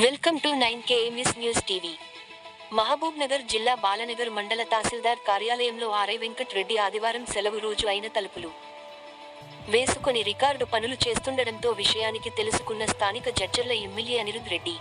Welcome to nine KMS news TV Mahabub Nagar జిల్లా బాలనగర్ మండల తహసీల్దార్ కార్యాలయంలో ఆర్ఐ వెంకట్ రెడ్డి ఆదివారం సెలవు రోజు అయిన తలుపులు. వేసుకొని రికార్డు పనులు చేస్తుండడంతో విషయానికి తెలుసుకున్న స్థానిక జడ్జర్ల ఎమ్మెల్యే అనిరుద్ రెడ్డి.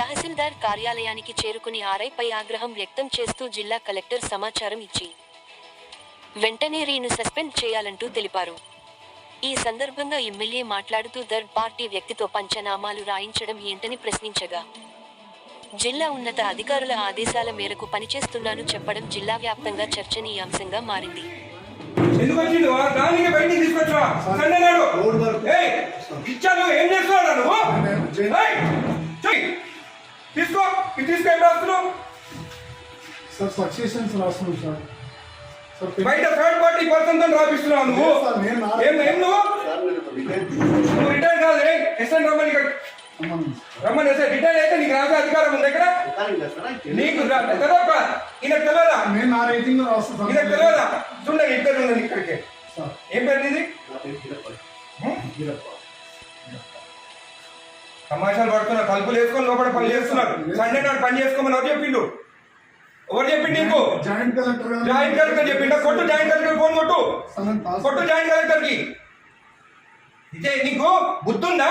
తహసీల్దార్ కార్యాలయానికి చేరుకుని ఆర్ఐపై ఆగ్రహం వ్యక్తం చేస్తూ జిల్లా కలెక్టర్ సమాచారం ఇచ్చి వెంటనే రీను సస్పెండ్ చేయాలంటూ తెలిపారు. ఈ సందర్భంగా ఎమ్మెల్యే మాట్లాడుతూ థర్డ్ పార్టీ వ్యక్తితో పంచనామాలు రాయించడం ఏంటని ప్రశ్నించగా జిల్లా ఉన్నత అధికారుల ఆదేశాల మేరకు పనిచేస్తున్నాను చెప్పడం జిల్లా వ్యాప్తంగా చర్చనీయాంశంగా మారింది. బయట థర్డ్ పార్టీ పర్సన్ రాపిస్తున్నావు నువ్వు నువ్వు రిటైర్ కాదు రే ఎస్ఎన్ రమ్మని ఇక్కడ అమ్మను. రమ్మని ఎస్ఐ రిటైర్ అయితే నీకు రాసే అధికారం ఉంది ఇక్కడ నీకు తెలవక. ఈయనకు తెలియదా నేను నా రేటింగ్ రాస్తాను. సార్. ఈయనకు తెలియదా చూడండి ఇద్దరు ఉన్నది ఇక్కడికి. సార్. ఏం పేరు? వీరప్ప. తమాషాలు పడుతున్నారు తలుపులు వేసుకొని లోపల పని చేస్తున్నారు సండే నాడు పని చేసుకోమని ఎవరు చెప్పిండు? ఎవరు చెప్పిండు నీకు? జాయింట్ కలెక్టర్ జాయింట్ కలెక్టర్ చెప్పిండు? కొట్టు జాయింట్ కలెక్టర్ ఫోన్ కొట్టు. సార్, కొట్టు జాయింట్ కలెక్టర్కి. ఇదే నీకు బుద్ధుందా?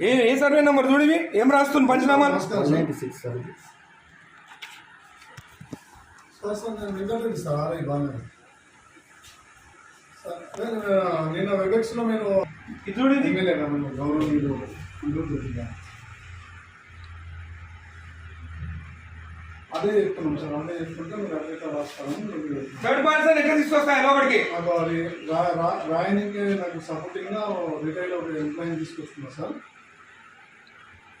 ఏ ఏ సర్వే నెంబర్ చూడివి? ఏం రాస్తుంది పంచనామా? నేను వెంకటరెడ్డి సార్ సార్ నేను నేను ఇది చూడు గౌరవనీయులు అదే చెప్తున్నాం సార్ అదే చెప్తుంటే మీరు అదే రాస్తాను థర్డ్ పర్సన్ ఎక్కడ తీసుకొస్తాయి లోపలికి? రా- రాయనికి నాకు సపోర్టింగ్గా రిటైల్ ఒక ఎంప్లాయీ తీసుకొస్తున్నా సార్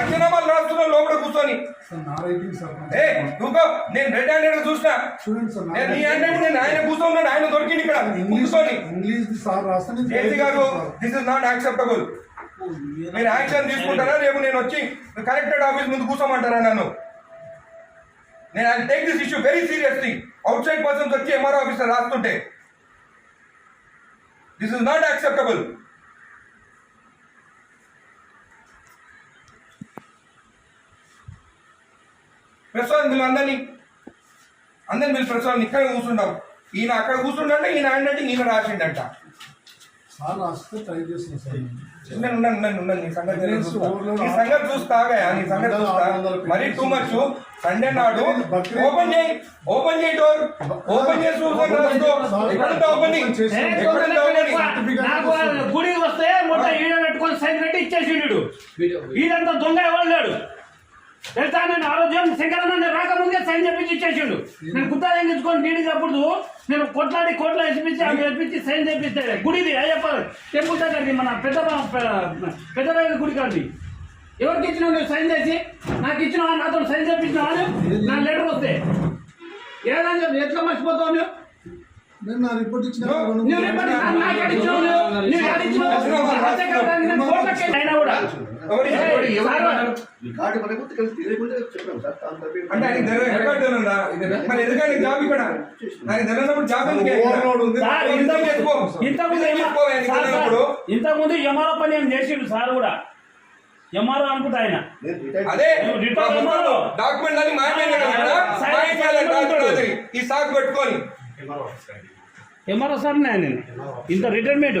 పంచనామాలు రాస్తున్నా లోపల కూర్చొని. నేను రెడ్ హ్యాండెడ్ చూసినా. నేను నీ హ్యాండెడ్ నేను ఆయన కూర్చోన్నాడు ఆయన దొరికింది ఇక్కడ. కూర్చొని. గారు దిస్ ఇస్ నాట్ యాక్సెప్టబుల్ మీరు యాక్షన్ తీసుకుంటారా? రేపు నేను వచ్చి కలెక్టరేట్ ఆఫీస్ ముందు కూర్చోమంటారా నన్ను? నేను I take this issue very seriously outside persons వచ్చి MR officer రాస్తుంటే. This is not acceptable Prasad వీళ్ళు అందరినీ అందరిని వీళ్ళు ప్రసాద్ ఇక్కడ కూర్చుంటాం ఈయన అక్కడ కూర్చుండంటే ఈయన హ్యాండ్ అంటే ఈయన రాసిండంట. సార్ రాస్తే ట్రై సార్. సంగతి చూస్తాగా నీ సంగతి చూస్తా మరీ టూ మచ్ సండే నాడు ఓపెన్ చేయి ఓపెన్ చేయి డోర్ ఓపెన్ చేసి ఎక్కడంటే ఓపెనింగ్ గుడికి వస్తే మొత్తం ఈడ పెట్టుకొని సైన్ పెట్టి ఇచ్చేసిండు. ఈడంతా దొంగ ఎవరు లేడు? తెలుసా నేను ఆరోగ్యం శంకరన్న నేను రాకముందే సైన్ చెప్పించి ఇచ్చేసిండు. నేను గుత్తా ఎంగించుకొని నీడికి అప్పుడు నేను కొట్లాడి కోట్ల ఎత్తిపించి ఆమె ఎత్తిపించి సైన్ చేపిస్తే గుడిది అయ్యప్ప టెంపుల్ దగ్గరది మన పెద్ద పెద్ద గుడి కాదు ఎవరికి ఇచ్చినావు నువ్వు సైన్ చేసి నాకు ఇచ్చినావా? నాతో సైన్ చేపించినావా నా లెటర్ వస్తే. ఏదని చెప్పి ఎట్లా మర్చిపోతావు నువ్వు? నేను నా రిపోర్ట్ ఇచ్చిన అయినా కూడా. సార్, తెలియకుండా అంటే ఆయన రికార్డు ఉందా మరి ఎందుకంటే జాబ్ ఇక్కడ? నాకు జాబ్. ఇంతకుముందు. ఇంతకుముందు పని ఏం చేసిండు సార్ కూడా? ఎంఆర్ఓ అనుకుంటా ఆయన. అదే. డాక్యుమెంట్ అని ఈ సాకు పెట్టుకొని. ఎంఆర్ఓ సార్ నేను. ఇంత రిటైర్మెంట్